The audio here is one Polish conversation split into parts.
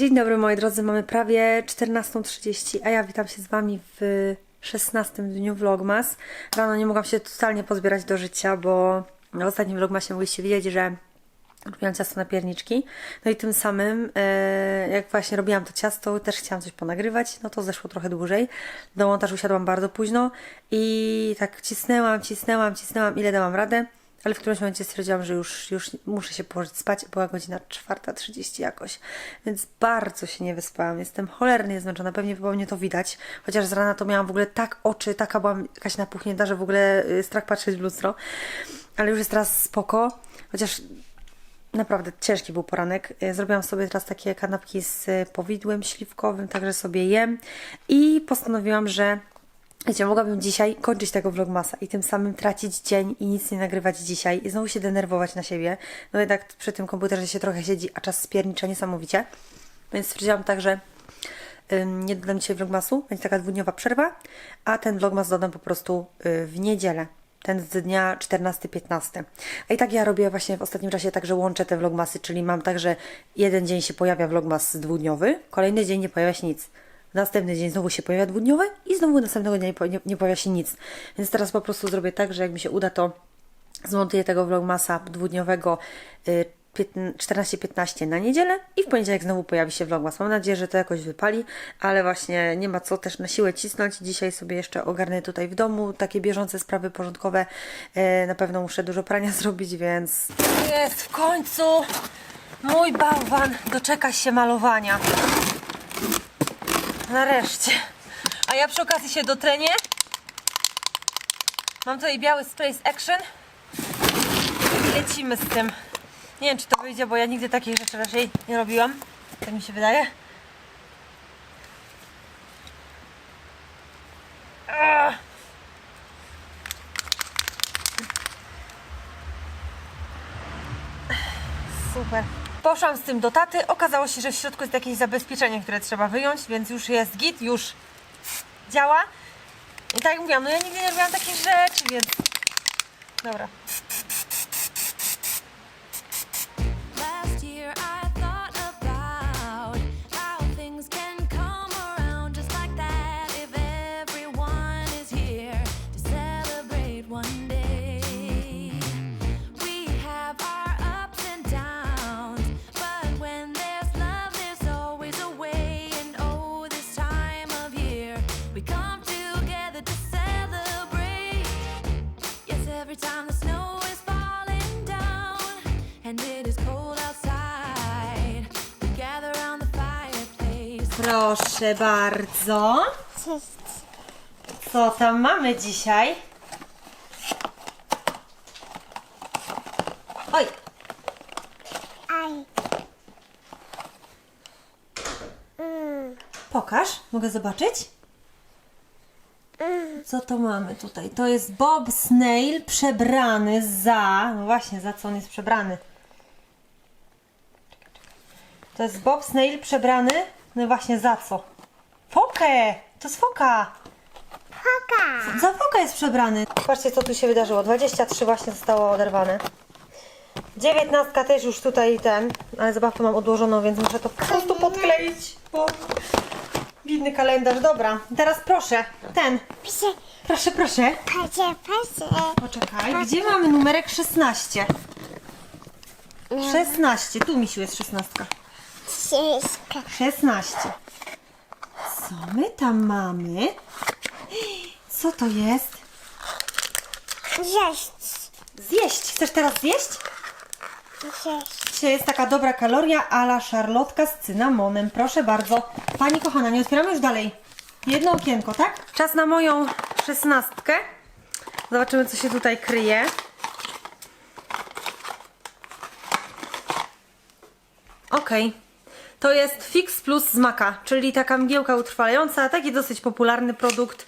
Dzień dobry moi drodzy, mamy prawie 14.30, a ja witam się z Wami w 16 dniu Vlogmas. Rano nie mogłam się totalnie pozbierać do życia, bo w ostatnim Vlogmasie mogliście widzieć, że robiłam ciasto na pierniczki. No i tym samym, e, jak właśnie robiłam to ciasto, też chciałam coś ponagrywać, no to zeszło trochę dłużej. Do montażu usiadłam bardzo późno i tak cisnęłam, cisnęłam, cisnęłam, ile dałam radę. Ale w którymś momencie stwierdziłam, że już, już muszę się położyć spać. Była godzina 4.30 jakoś, więc bardzo się nie wyspałam. Jestem cholernie zmęczona, pewnie po mnie to widać. Chociaż z rana to miałam w ogóle tak oczy, taka byłam jakaś napuchnięta, że w ogóle y, strach patrzeć w lustro. Ale już jest teraz spoko, chociaż Naprawdę ciężki był poranek. Y, Zrobiłam sobie teraz takie kanapki z y, powidłem śliwkowym, także sobie jem. I postanowiłam, że wiecie, mogłabym dzisiaj kończyć tego vlogmasa i tym samym tracić dzień i nic nie nagrywać dzisiaj i znowu się denerwować na siebie. No jednak przy tym komputerze się trochę siedzi, a czas spiernicza niesamowicie. Więc stwierdziłam tak, że ym, nie dodam dzisiaj vlogmasu, będzie taka dwudniowa przerwa, a ten vlogmas dodam po prostu y, w niedzielę. Ten z dnia 14-15. A i tak ja robię właśnie w ostatnim czasie tak, że łączę te vlogmasy, czyli mam tak, że jeden dzień się pojawia vlogmas dwudniowy, kolejny dzień nie pojawia się nic. Następny dzień znowu się pojawia dwudniowy i znowu następnego dnia nie, nie, nie pojawia się nic. Więc teraz po prostu zrobię tak, że jak mi się uda, to zmontuję tego vlogmasa dwudniowego y, 15 14-15 na niedzielę i w poniedziałek znowu pojawi się vlogmas. Mam nadzieję, że to jakoś wypali, ale właśnie nie ma co też na siłę cisnąć. Dzisiaj sobie jeszcze ogarnę tutaj w domu takie bieżące sprawy porządkowe. E, Na pewno muszę dużo prania zrobić, więc... Jest w końcu! Mój bałwan doczeka się malowania. Nareszcie. A ja przy okazji się dotrenię. Mam tutaj biały Space Action. I lecimy z tym. Nie wiem, czy to wyjdzie, bo ja nigdy takich rzeczy raczej nie robiłam. Tak mi się wydaje. Ah. Super. Poszłam z tym do taty. Okazało się, że w środku jest jakieś zabezpieczenie, które trzeba wyjąć, więc już jest git, już działa. I tak jak mówiłam, no ja nigdy nie robiłam takich rzeczy, więc... Dobra. Proszę bardzo. Co tam mamy dzisiaj? Oj. Pokaż, mogę zobaczyć? Co to mamy tutaj? To jest Bob Snail przebrany za. No właśnie, za co on jest przebrany? To jest Bob Snail przebrany. No właśnie za co? Fokę! To jest foka! Foka! Za foka jest przebrany. Patrzcie co tu się wydarzyło. 23 właśnie zostało oderwane. 19 też już tutaj ten, ale zabawkę mam odłożoną, więc muszę to po prostu podkleić. Bo... Widny kalendarz, dobra. Teraz proszę, ten. Proszę, proszę. Patrzę, patrzę. Poczekaj, gdzie mamy numerek 16? 16, tu misiu jest 16. Wszystko. 16. Co my tam mamy? Co to jest? Zjeść. Zjeść. Chcesz teraz zjeść? Zjeść. Dzisiaj jest taka dobra kaloria ala szarlotka z cynamonem. Proszę bardzo. Pani kochana, nie otwieramy już dalej. Jedno okienko, tak? Czas na moją szesnastkę. Zobaczymy, co się tutaj kryje. Okej. To jest Fix Plus z czyli taka mgiełka utrwalająca, taki dosyć popularny produkt.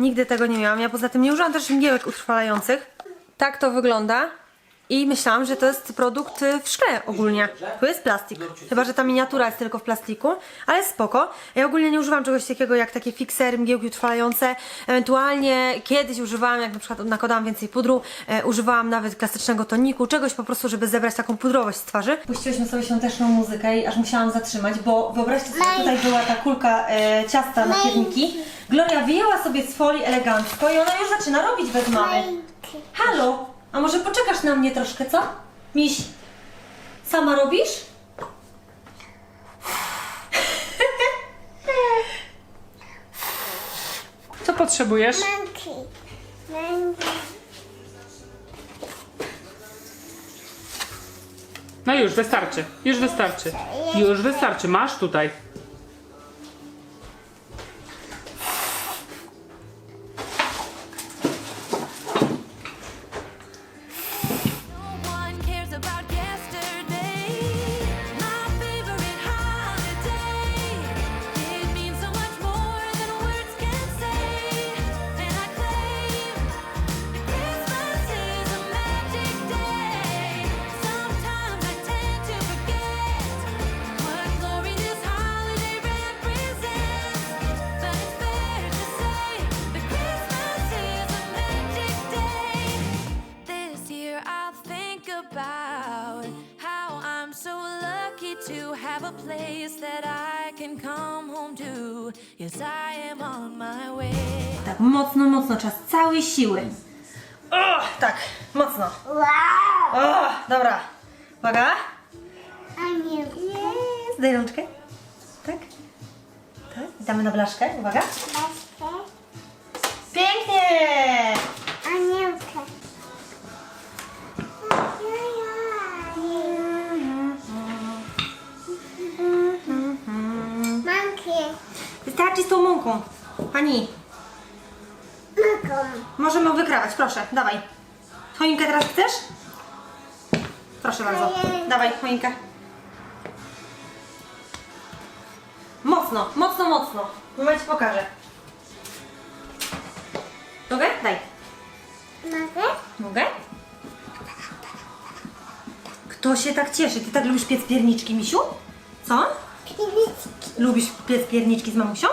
Nigdy tego nie miałam. Ja poza tym nie używam też mgiełek utrwalających. Tak to wygląda. I myślałam, że to jest produkt y, w szkle ogólnie. To jest plastik. Chyba, że ta miniatura jest tylko w plastiku, ale spoko. Ja ogólnie nie używam czegoś takiego jak takie fiksery, mgiełki utrwalające. Ewentualnie kiedyś używałam, jak na przykład nakładałam więcej pudru, e, używałam nawet klasycznego toniku, czegoś po prostu, żeby zebrać taką pudrowość z twarzy. Puściłyśmy sobie świąteczną muzykę i aż musiałam zatrzymać, bo wyobraźcie sobie, tutaj była ta kulka e, ciasta na pierniki. Gloria wyjęła sobie z folii elegancko i ona już zaczyna robić bez mamy. Halo, a może poczekasz na mnie troszkę, co? Miś, sama robisz? Co potrzebujesz? Monkey. Monkey. No już, wystarczy. Już wystarczy. Już wystarczy. Masz tutaj. Place that I can come home to. Yes, I am on my way. Tak, mocno, mocno, czas całej siły. O, tak, mocno. Wow. O, dobra. Uwaga. A nie Jest, daj rączkę. Tak. Tak, damy na blaszkę, uwaga. Pięknie! Wystarczy z tą mąką. Pani, Monkey. możemy ją wykrawać, proszę, dawaj. Choinkę teraz chcesz? Proszę bardzo. Dawaj, choinkę. Mocno, mocno, mocno. Moment ci pokażę. Mogę? Daj. Mogę? Mogę? Kto się tak cieszy? Ty tak lubisz piec pierniczki, misiu? Co? Lubisz piec pierniczki z mamusią?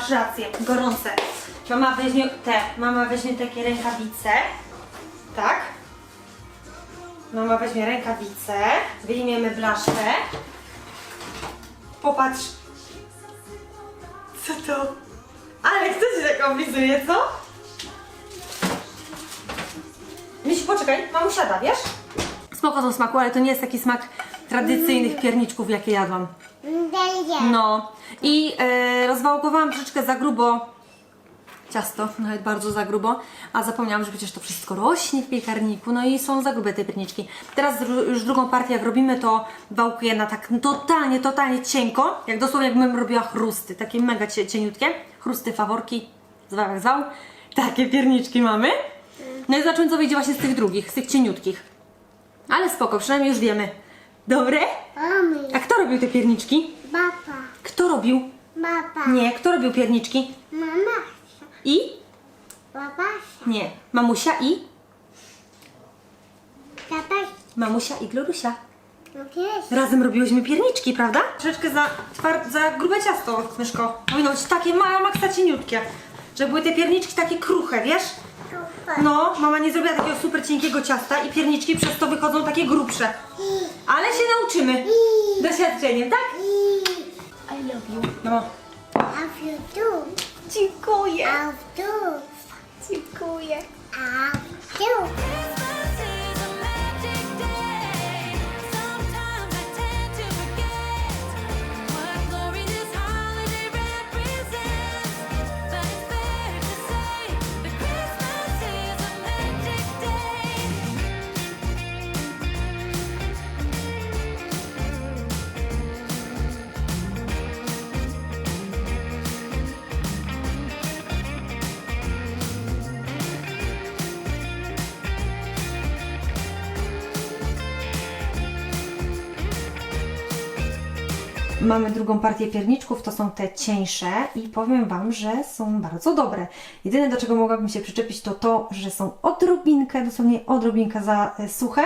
Masz rację, gorące. Mama weźmie te, mama weźmie takie rękawice. Tak? Mama weźmie rękawice, wyjmiemy blaszkę. Popatrz. Co to? Ale kto się tak oblizuje, co? Misiu, poczekaj, mamu siada, wiesz? Spoko są smaku, ale to nie jest taki smak tradycyjnych pierniczków, jakie jadłam. No i e, rozwałkowałam troszeczkę za grubo ciasto, nawet bardzo za grubo, a zapomniałam, że przecież to wszystko rośnie w piekarniku, no i są za grube te pierniczki. Teraz już drugą partię jak robimy, to wałkuję na tak totalnie, totalnie cienko, jak dosłownie jakbym robiła chrusty, takie mega cie, cieniutkie, chrusty, faworki, zwał jak zwał, takie pierniczki mamy. No i zobaczymy co wyjdzie właśnie z tych drugich, z tych cieniutkich. Ale spoko, przynajmniej już wiemy. Dobre? Mamy. A kto robił te pierniczki? Papa. Kto robił? Papa. Nie, kto robił pierniczki? Mama. I? Papa. Nie. Mamusia i? Papa. Mamusia i Glorusia. Okej. Razem robiłyśmy pierniczki, prawda? Troszeczkę za, twar- za grube ciasto, myszko. Powinno być takie małe, maksa cieniutkie. Żeby były te pierniczki takie kruche, wiesz? No, mama nie zrobiła takiego super cienkiego ciasta i pierniczki przez to wychodzą takie grubsze. Ale się nauczymy. Doświadczeniem, tak? I love you. No. How you do? Dziękuję. How do? Dziękuję. How do? Mamy drugą partię pierniczków, to są te cieńsze i powiem Wam, że są bardzo dobre. Jedyne do czego mogłabym się przyczepić to to, że są odrobinkę, dosłownie odrobinkę za e, suche,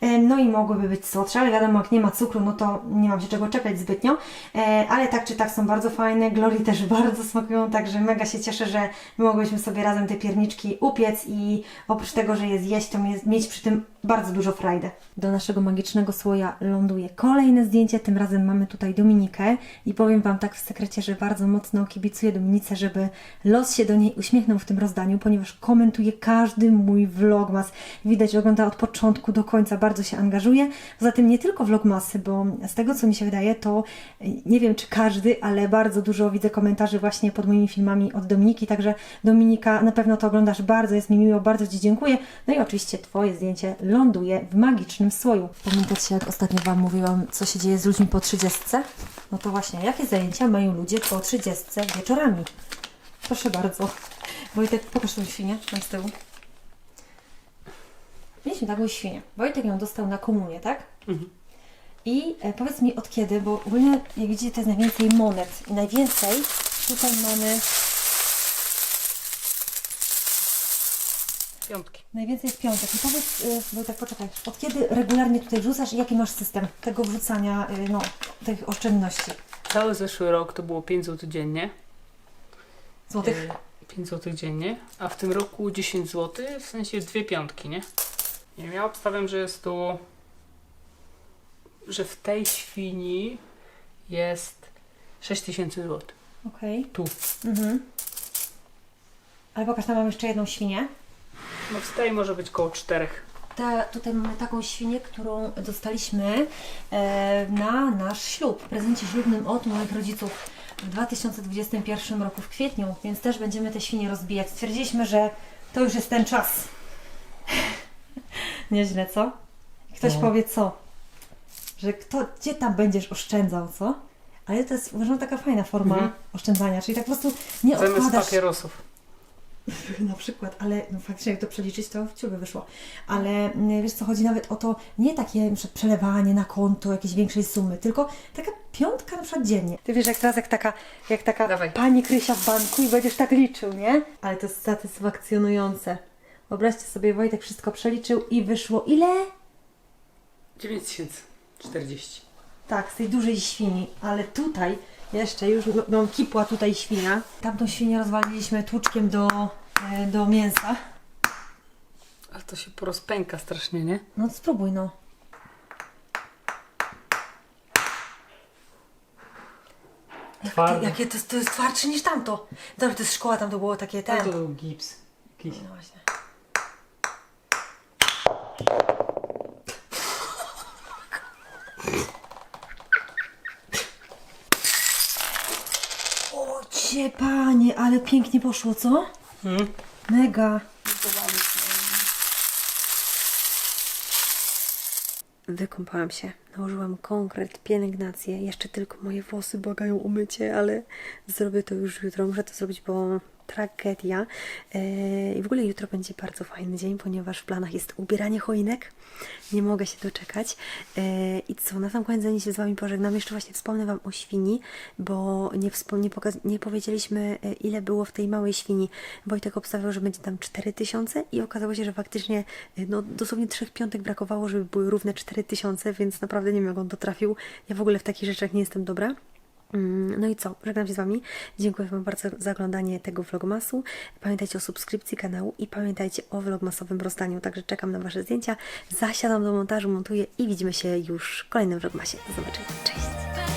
e, no i mogłyby być słodsze, ale wiadomo jak nie ma cukru, no to nie mam się czego czepiać zbytnio, E, ale tak czy tak są bardzo fajne, Glory też bardzo smakują, także mega się cieszę, że mogłyśmy sobie razem te pierniczki upiec i oprócz tego, że je zjeść, to mie- mieć przy tym bardzo dużo frajdy. Do naszego magicznego słoja ląduje kolejne zdjęcie, tym razem mamy tutaj Dominikę i powiem Wam tak w sekrecie, że bardzo mocno kibicuję Dominice, żeby los się do niej uśmiechnął w tym rozdaniu, ponieważ komentuje każdy mój vlogmas. Widać, ogląda od początku do końca, bardzo się angażuje. Poza tym nie tylko vlogmasy, bo z tego co mi się wydaje, to nie wiem czy każdy, ale bardzo dużo widzę komentarzy właśnie pod moimi filmami od Dominiki, także Dominika, na pewno to oglądasz bardzo, jest mi miło, bardzo Ci dziękuję. No i oczywiście Twoje zdjęcie ląduje w magicznym słoju. Pamiętacie, jak ostatnio Wam mówiłam, co się dzieje z ludźmi po 30? No to właśnie, jakie zajęcia mają ludzie po 30 wieczorami? Proszę bardzo. Wojtek, pokaż tą świnię tam z tyłu. Mieliśmy taką świnię. Wojtek ją dostał na komunię, tak? I e, powiedz mi od kiedy, bo ogólnie jak widzicie to jest najwięcej monet i najwięcej tutaj mamy, Piątki. najwięcej jest piątek. I powiedz, y, Wojtek, poczekaj, od kiedy regularnie tutaj wrzucasz i jaki masz system tego wrzucania, y, no, tych oszczędności Cały zeszły rok to było 5 zł dziennie. złotych? E, 5 zł dziennie, a w tym roku 10 zł, w sensie dwie piątki, nie? Nie wiem, ja obstawiam, że jest tu, że w tej świni jest 6000 zł. Okej. Tu. Mhm. Ale pokaż, tam mam jeszcze jedną świnię. No w tej może być koło 4. Ta, tutaj mamy taką świnię, którą dostaliśmy e, na nasz ślub, w prezencie ślubnym od moich rodziców w 2021 roku w kwietniu, więc też będziemy te świnie rozbijać. Stwierdziliśmy, że to już jest ten czas. Nieźle, co? Ktoś No. powie co? Że kto, gdzie tam będziesz oszczędzał, co? Ale to jest uważam taka fajna forma Mhm. oszczędzania, czyli tak po prostu nie Zamiast odkładasz... papierosów. Na przykład, ale no faktycznie jak to przeliczyć, to w ciuby wyszło. Ale mm, wiesz co, chodzi nawet o to, nie takie przelewanie na konto jakiejś większej sumy, tylko taka piątka na przykład dziennie. Ty wiesz, jak teraz jak taka, jak taka Dawaj. pani Krysia w banku i będziesz tak liczył, nie? Ale to jest satysfakcjonujące. Wyobraźcie sobie, Wojtek wszystko przeliczył i wyszło ile? 9040. Tak, z tej dużej świni, ale tutaj jeszcze już mam kipła tutaj świnia. Tamtą świnię rozwaliliśmy tłuczkiem do, e, do mięsa. Ale to się porozpęka strasznie, nie? No spróbuj no. Twarde. Jakie to, to jest twardsze niż tamto. Dobra, to jest szkoła, tam to było takie A ten. to był gips. Jakiś. No właśnie. O cię panie, ale pięknie poszło, co? Hmm? Mega. Wykąpałam się, nałożyłam konkret, pielęgnację. Jeszcze tylko moje włosy błagają o mycie, ale zrobię to już jutro. Muszę to zrobić, bo tragedia. Eee, I w ogóle jutro będzie bardzo fajny dzień, ponieważ w planach jest ubieranie choinek. Nie mogę się doczekać. Eee, I co, na sam koniec, zanim się z Wami pożegnam, jeszcze właśnie wspomnę Wam o świni, bo nie, nie, nie powiedzieliśmy, e, ile było w tej małej świni. Wojtek obstawiał, że będzie tam 4000 i okazało się, że faktycznie e, no, dosłownie trzech piątek brakowało, żeby były równe 4000, więc naprawdę nie wiem, jak on to trafił. Ja w ogóle w takich rzeczach nie jestem dobra. Mm, No i co? Żegnam się z Wami. Dziękuję Wam bardzo za oglądanie tego vlogmasu. Pamiętajcie o subskrypcji kanału i pamiętajcie o vlogmasowym rozdaniu. Także czekam na Wasze zdjęcia. Zasiadam do montażu, montuję i widzimy się już w kolejnym vlogmasie. Do zobaczenia. Cześć!